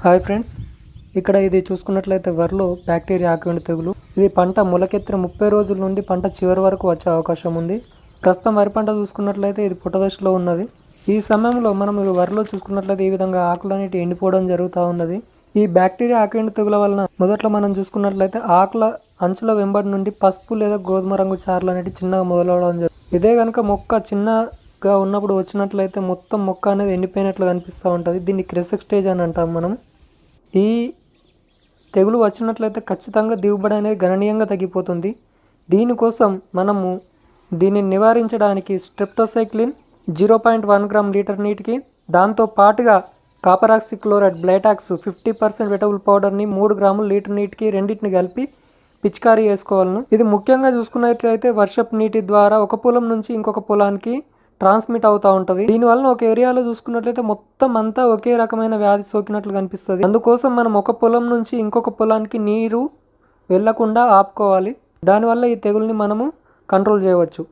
Hi friends ఇక్కడ ఇది చూసుకున్నట్లయితే వరిలో బ్యాక్టీరియా ఆకువెండు తెగులు. ఇది పంట మొలకెత్తిన ముప్పై రోజుల నుండి పంట చివరి వరకు వచ్చే అవకాశం ఉంది. ప్రస్తుతం వరి పంట చూసుకున్నట్లయితే ఇది పుట్ట దశలో ఉన్నది. ఈ సమయంలో మనం వరిలో చూసుకున్నట్లయితే ఈ విధంగా ఆకులు అనేవి ఎండిపోవడం జరుగుతూ ఉన్నది. ఈ బ్యాక్టీరియా ఆకువెండు తెగుల వలన మొదట్లో మనం చూసుకున్నట్లయితే ఆకుల అంచుల వెంబడి నుండి పసుపు లేదా గోధుమ రంగు చారులు అనేవి చిన్నగా మొదలవడం జరుగుతుంది ఇదే కనుక మొక్క చిన్న గా ఉన్నప్పుడు వచ్చినట్లయితే మొత్తం మొక్క అనేది ఎండిపోయినట్లు కనిపిస్తూ ఉంటుంది. దీన్ని క్రెసక్ స్టేజ్ అని అంటాం మనం. ఈ తెగులు వచ్చినట్లయితే ఖచ్చితంగా దిగుబడి అనేది గణనీయంగా తగ్గిపోతుంది. దీనికోసం మనము దీన్ని నివారించడానికి streptocycline zero point one gram litre నీటికి దాంతో పాటుగా కాపరాక్సి బ్లైటాక్స్ ఫిఫ్టీ పర్సెంట్ వెటబుల్ పౌడర్ని మూడు గ్రాములు లీటర్ నీటికి రెండింటిని కలిపి పిచికారీ చేసుకోవాలను. ఇది ముఖ్యంగా చూసుకున్నట్లయితే వర్షపు నీటి ద్వారా ఒక పొలం నుంచి ఇంకొక పొలానికి ట్రాన్స్మిట్ అవుతూ ఉంటుంది. దీనివల్ల ఒక ఏరియాలో చూసుకున్నట్లయితే మొత్తం అంతా ఒకే రకమైన వ్యాధి సోకినట్లు కనిపిస్తుంది. అందుకోసం మనం ఒక పొలం నుంచి ఇంకొక పొలానికి నీరు వెళ్ళకుండా ఆపుకోవాలి. దానివల్ల ఈ తెగుల్ని మనము కంట్రోల్ చేయవచ్చు.